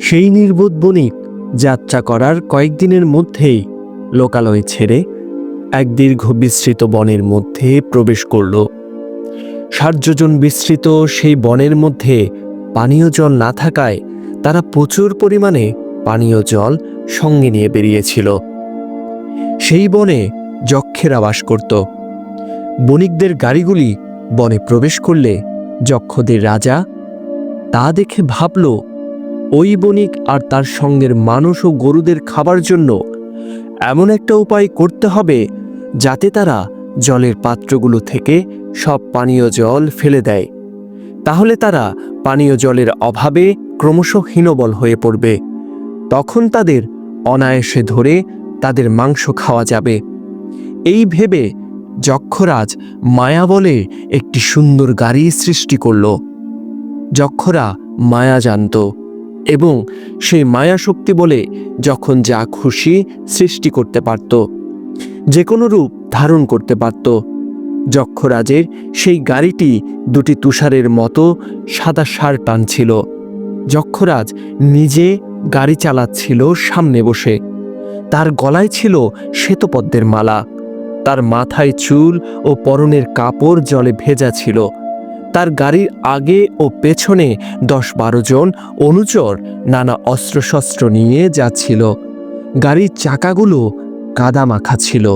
সেই নির্বোধ বণিক যাত্রা করার কয়েকদিনের মধ্যেই লোকালয় ছেড়ে এক দীর্ঘ বিস্তৃত বনের মধ্যে প্রবেশ করল। সার্যজন বিস্তৃত সেই বনের মধ্যে পানীয় জল না থাকায় তারা প্রচুর পরিমাণে পানীয় জল সঙ্গে নিয়ে বেরিয়েছিল। সেই বনে যক্ষেরা বাস করত। বণিকদের গাড়িগুলি বনে প্রবেশ করলে যক্ষদের রাজা তা দেখে ভাবল ওই বণিক আর তার সঙ্গের মানুষ ও গরুদের খাবার জন্য এমন একটা উপায় করতে হবে যাতে তারা জলের পাত্রগুলো থেকে সব পানীয় জল ফেলে দেয়। তাহলে তারা পানীয় জলের অভাবে ক্রমশ হীনবল হয়ে পড়বে। তখন তাদের অনায়াসে ধরে তাদের মাংস খাওয়া যাবে। এই ভেবে যক্ষরাজ মায়া বলে একটি সুন্দর গাড়ি সৃষ্টি করল। যক্ষরা মায়া জানত। এবং সেই মায়া শক্তি বলে যখন যা খুশি সৃষ্টি করতে পারত, যে কোনো রূপ ধারণ করতে পারত। যক্ষরাজের সেই গাড়িটি দুটি তুষারের মতো সাদা সার টানছিল যক্ষরাজ নিজে গাড়ি চালাচ্ছিল সামনে বসে। তার গলায় ছিল শ্বেতপদ্মের মালা। তার মাথায় চুল ও পরনের কাপড় জলে ভেজা ছিল। তার গাড়ির আগে ও পেছনে দশ বারো জন অনুচর নানা অস্ত্রশস্ত্র নিয়ে যাচ্ছিল। গাড়ির চাকাগুলো কাদা মাখা ছিল।